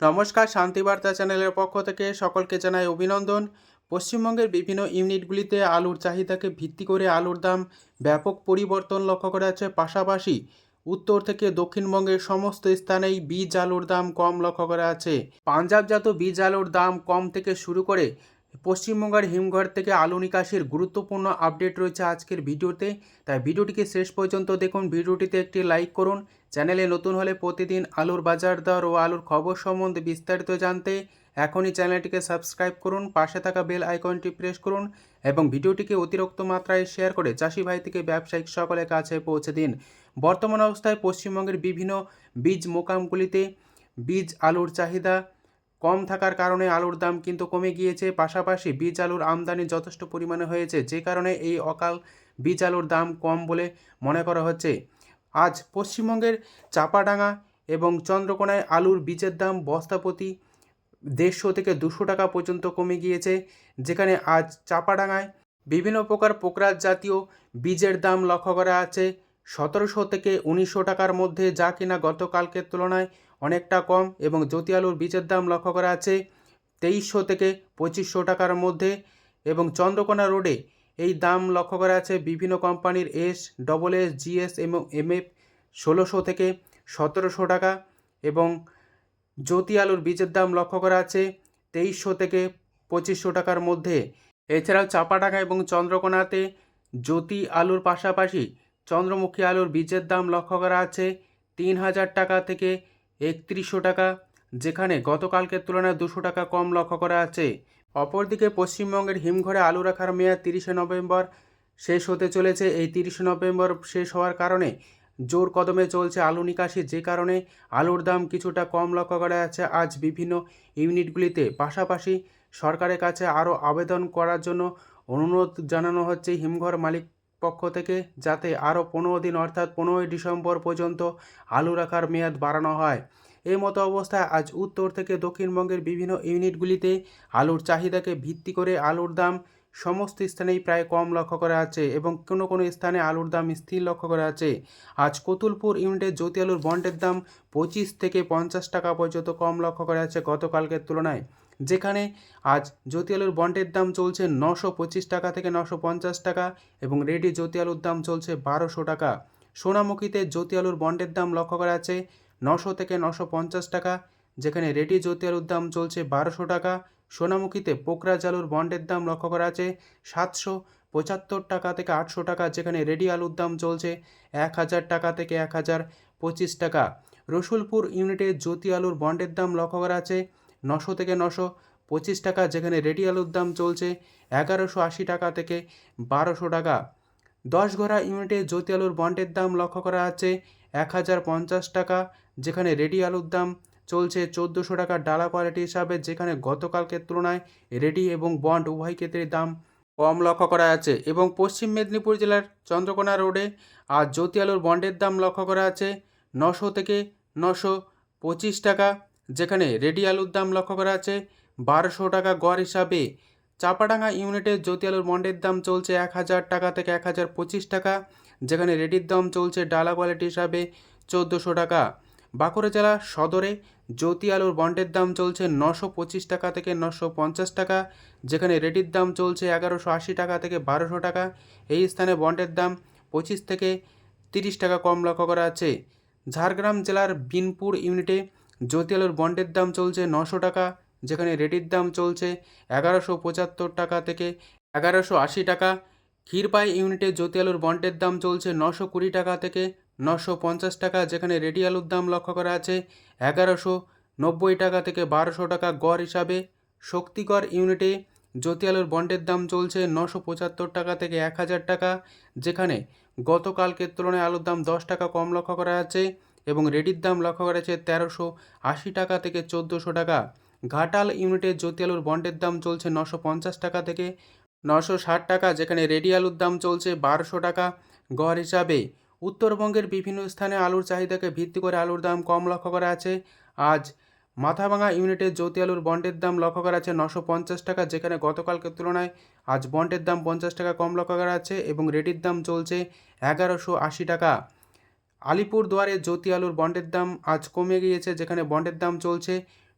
নমস্কার শান্তিবার্তা চ্যানেলের পক্ষ থেকে সকলকে জানাই অভিনন্দন। পশ্চিমবঙ্গের বিভিন্ন ইউনিটগুলিতে আলুর চাহিদাকে ভিত্তি করে আলুর দাম ব্যাপক পরিবর্তন লক্ষ্য করা যাচ্ছে। পাশাপাশি উত্তর থেকে দক্ষিণবঙ্গের সমস্ত স্থানেই বীজ আলুর দাম কম লক্ষ্য করা আছে পাঞ্জাবজাত বীজ আলুর দাম কম থেকে শুরু করে পশ্চিমবঙ্গের হিমঘর থেকে আলু নিকাশির গুরুত্বপূর্ণ আপডেট রয়েছে আজকের ভিডিওতে। তাই ভিডিওটিকে শেষ পর্যন্ত দেখুন। ভিডিওটিতে একটি লাইক করুন। চ্যানেলে নতুন হলে প্রতিদিন আলুর বাজার দর ও আলুর খবর সম্বন্ধে বিস্তারিত জানতে এখনই চ্যানেলটিকে সাবস্ক্রাইব করুন। পাশে থাকা বেল আইকনটি প্রেস করুন এবং ভিডিওটিকে অতিরিক্ত মাত্রায় শেয়ার করে চাষি ভাই থেকে ব্যবসায়িক সকলের কাছে পৌঁছে দিন। বর্তমান অবস্থায় পশ্চিমবঙ্গের বিভিন্ন বীজ মোকামগুলিতে বীজ আলুর চাহিদা কম থাকার কারণে আলুর দাম কিন্তু কমে গিয়েছে। পাশাপাশি বীজ আলুর আমদানি যথেষ্ট পরিমাণে হয়েছে, যে কারণে এই অকাল বীজ আলুর দাম কম বলে মনে করা হচ্ছে। আজ পশ্চিমবঙ্গের চাপাডাঙ্গা এবং চন্দ্রকোনায় আলুর বীজের দাম বস্তাপ্রতি দেড়শো থেকে দুশো টাকা পর্যন্ত কমে গিয়েছে, যেখানে আজ চাপাডাঙ্গায় বিভিন্ন প্রকার পোকরাজ জাতীয় বীজের দাম লক্ষ্য করা আছে। সতেরোশো থেকে উনিশশো টাকার মধ্যে যা কিনা গতকালকের তুলনায় অনেকটা কম এবং জ্যোতি আলুর বীজের দাম লক্ষ্য করা আছে তেইশশো থেকে পঁচিশশো টাকার মধ্যে এবং চন্দ্রকোনা রোডে এই দাম লক্ষ্য করা আছে বিভিন্ন কোম্পানির এস, ডবল এস জিএস এবং এমএফ ষোলোশো থেকে সতেরোশো টাকা এবং জ্যোতি আলুর বীজের দাম লক্ষ্য করা আছে তেইশশো থেকে পঁচিশশো টাকার মধ্যে। এছাড়াও চাপাডাঙ্গা এবং চন্দ্রকোনাতে জ্যোতি আলুর পাশাপাশি চন্দ্রমুখী আলুর বীজের দাম লক্ষ্য করা আছে তিন হাজার টাকা থেকে একত্রিশশো টাকা, যেখানে গতকালকের তুলনায় দুশো টাকা কম লক্ষ্য করা আছে। অপরদিকে পশ্চিমবঙ্গের হিমঘরে আলু রাখার মেয়াদ তিরিশে নভেম্বর শেষ হতে চলেছে। এই তিরিশে নভেম্বর শেষ হওয়ার কারণে জোর কদমে চলছে আলু নিকাশি, যে কারণে আলুর দাম কিছুটা কম লক্ষ্য করা যাচ্ছে। আজ বিভিন্ন ইউনিটগুলিতে পাশাপাশি সরকারের কাছে আরও আবেদন করার জন্য অনুরোধ জানানো হচ্ছে। হিমঘর মালিক পক্ষ থেকে যাতে আরও পনেরো দিন অর্থাৎ পনেরোই ডিসেম্বর পর্যন্ত আলু রাখার মেয়াদ বাড়ানো হয়। এই মতো অবস্থায় আজ উত্তর থেকে দক্ষিণবঙ্গের বিভিন্ন ইউনিটগুলিতে আলুর চাহিদাকে ভিত্তি করে আলুর দাম সমস্ত স্থানেই প্রায় কম লক্ষ্য করা আছে এবং কোনো কোনো স্থানে আলুর দাম স্থির লক্ষ্য করা আছে আজ কতুলপুর ইউনিটের জ্যোতি আলুর বন্ডের দাম পঁচিশ থেকে পঞ্চাশ টাকা পর্যন্ত কম লক্ষ্য করা আছে গতকালকের তুলনায়। যেখানে আজ জ্যোতি আলুর বন্ডের দাম চলছে নশো পঁচিশ টাকা থেকে নশো পঞ্চাশ টাকা এবং রেডি জ্যোতি আলুর দাম চলছে বারোশো টাকা। সোনামুখীতে জ্যোতি আলুর বন্ডের দাম লক্ষ্য করা আছে নশো থেকে নশো পঞ্চাশ টাকা, যেখানে রেডি জ্যোতি আলুর দাম চলছে বারোশো টাকা। সোনামুখীতে পোকরাজ আলুর বন্ডের দাম লক্ষ্য করা আছে সাতশো পঁচাত্তর টাকা থেকে আটশো টাকা, যেখানে রেডি আলুর দাম চলছে এক হাজার টাকা থেকে এক হাজার পঁচিশ টাকা। রসুলপুর ইউনিটে জ্যোতি আলুর বন্ডের দাম লক্ষ্য করা আছে নশো থেকে নশো পঁচিশ টাকা, যেখানে রেডি আলুর দাম চলছে এগারোশো আশি টাকা থেকে বারোশো টাকা। দশ ঘোড়া ইউনিটে জ্যোতি আলুর বন্ডের দাম লক্ষ্য করা আছে এক হাজার পঞ্চাশ টাকা, যেখানে রেডি আলুর দাম চলছে চোদ্দোশো টাকা ডালা কোয়ালিটি হিসাবে, যেখানে গতকালকের তুলনায় রেডি এবং বন্ড উভয় ক্ষেত্রে দাম কম লক্ষ্য করা আছে এবং পশ্চিম মেদিনীপুর জেলার চন্দ্রকোনা রোডে আর জ্যোতি আলুর বন্ডের দাম লক্ষ্য করা আছে নশো থেকে নশো পঁচিশ টাকা। যেখানে রেডি আলুর দাম লক্ষ্য করা আছে বারোশো টাকা গড় হিসাবে চাপাডাঙ্গা ইউনিটের জ্যোতি আলুর বন্ডের দাম চলছে এক হাজার টাকা থেকে এক হাজার পঁচিশ টাকা, যেখানে রেডির দাম চলছে ডালা কোয়ালিটি হিসাবে চোদ্দোশো টাকা। বাঁকুড়া জেলা সদরে জ্যোতি আলুর বন্ডের দাম চলছে নশো পঁচিশ টাকা থেকে নশো পঞ্চাশ টাকা, যেখানে রেডির দাম চলছে এগারোশো আশি টাকা থেকে বারোশো টাকা। এই স্থানে বন্ডের দাম পঁচিশ থেকে তিরিশ টাকা কম লক্ষ্য করা আছে ঝাড়গ্রাম জেলার বিনপুর ইউনিটে জ্যোতি আলুর বন্ডের দাম চলছে নশো টাকা, যেখানে রেডির দাম চলছে এগারোশো পঁচাত্তর টাকা থেকে এগারোশো আশি টাকা। ক্ষীরপাই ইউনিটে জ্যোতি আলুর বন্ডের দাম চলছে নশো কুড়ি টাকা থেকে নশো পঞ্চাশ টাকা, যেখানে রেডি আলুর দাম লক্ষ্য করা আছে এগারোশো নব্বই টাকা থেকে বারোশো টাকা গড় হিসাবে। শক্তিগড় ইউনিটে জ্যোতি আলুর বন্ডের দাম চলছে নশো পঁচাত্তর টাকা থেকে এক হাজার টাকা, যেখানে গতকালকের তুলনায় আলুর দাম দশ টাকা কম লক্ষ্য করা আছে। এবং রেডির দাম লক্ষ্য করা আছে তেরোশো আশি টাকা থেকে চোদ্দোশো টাকা। ঘাটাল ইউনিটের জ্যোতি আলুর বন্ডের দাম চলছে নশো পঞ্চাশ টাকা থেকে নশো ষাট টাকা, যেখানে রেডি আলুর দাম চলছে বারোশো টাকা গড় হিসাবে। উত্তরবঙ্গের বিভিন্ন স্থানে আলুর চাহিদাকে ভিত্তি করে আলুর দাম কম লক্ষ্য করা আছে। আজ মাথাভাঙা ইউনিটের জ্যোতি আলুর বন্ডের দাম লক্ষ্য করা আছে নশো পঞ্চাশ টাকা, যেখানে গতকালকের তুলনায় আজ বন্ডের দাম পঞ্চাশ টাকা কম লক্ষ্য করা আছে এবং রেডির দাম চলছে এগারোশো আশি টাকা। আলিপুর দুয়ারে জ্যোতি আলুর বন্ডের দাম আজ কমে গিয়েছে, যেখানে বন্ডের দাম চলছে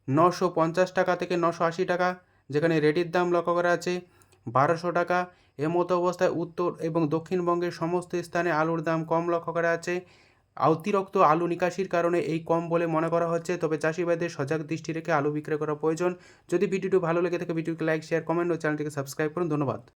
নশো পঞ্চাশ টাকা থেকে নশো আশি টাকা, যেখানে রেডির দাম লক্ষ্য করা আছে বারোশো টাকা। এমতো অবস্থায় উত্তর এবং দক্ষিণবঙ্গের সমস্ত স্থানে আলুর দাম কম লক্ষ্য করা আছে অতিরিক্ত আলু নিকাশির কারণে এই কম বলে মনে করা হচ্ছে, তবে চাষিবাদের সজাগ দৃষ্টি রেখে আলু বিক্রয় করা প্রয়োজন। যদি ভিডিওটি ভালো লেগে থাকে ভিডিওকে লাইক, শেয়ার, কমেন্ট ও চ্যানেলটিকে সাবস্ক্রাইব করুন। ধন্যবাদ।